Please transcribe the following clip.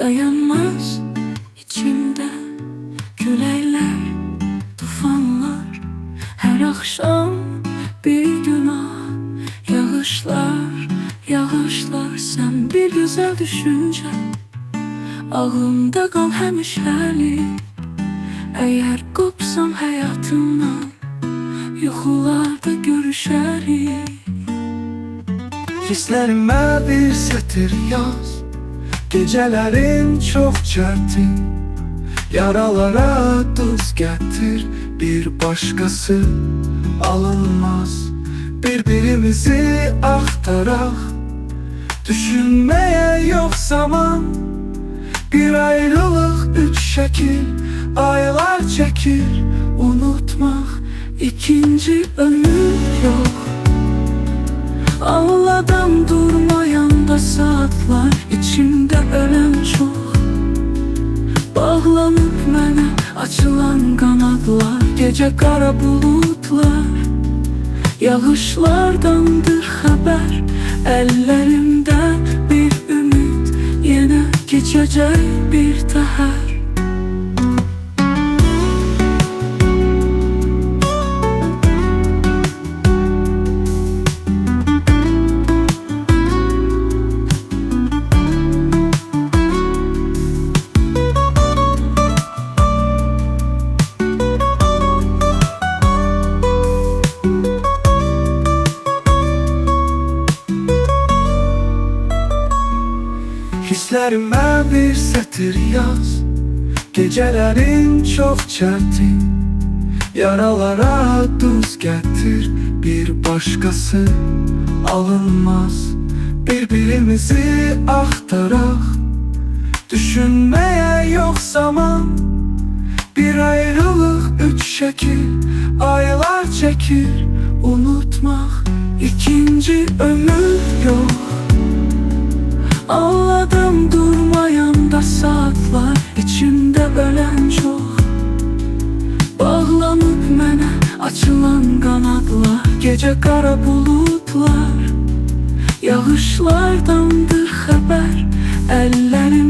Dayanmaz içimde. Küleyler, tufanlar Her akşam bir günah. Yağışlar, yağışlar Sen bir güzel düşünce. Ağımda kal həmişəlik Eğer kopsam hayatımdan Yuxularda görüşərik Hislərimə bir sətir yaz. Gecelerin çok çertin Yaralara tuz getir Bir başkası alınmaz. Birbirimizi aktarak Düşünmeye yok zaman. Bir ayrılık üç şekil Aylar çekir. Unutmak ikinci ömür yok. Ağladan açılan qanadlar Gecə qara bulutlar. Yağışlardandır xəbər Əllərimdə bir ümid Yenə keçəcək bir təhər Hislerime bir satır yaz. Gecelerin çok çertin Yaralara tuz getir. Bir başkası alınmaz. Birbirimizi aktarak Düşünmeye yok zaman. Bir ayrılık üç şekil Aylar çekir. Unutmak ikinci ömür yok Ağladım durmayan da saatler içimde ölen çok. Bağlanıp mənə açılan qanadlar Gecə qara bulutlar. Yağışlardandır xəbər Əllərimdə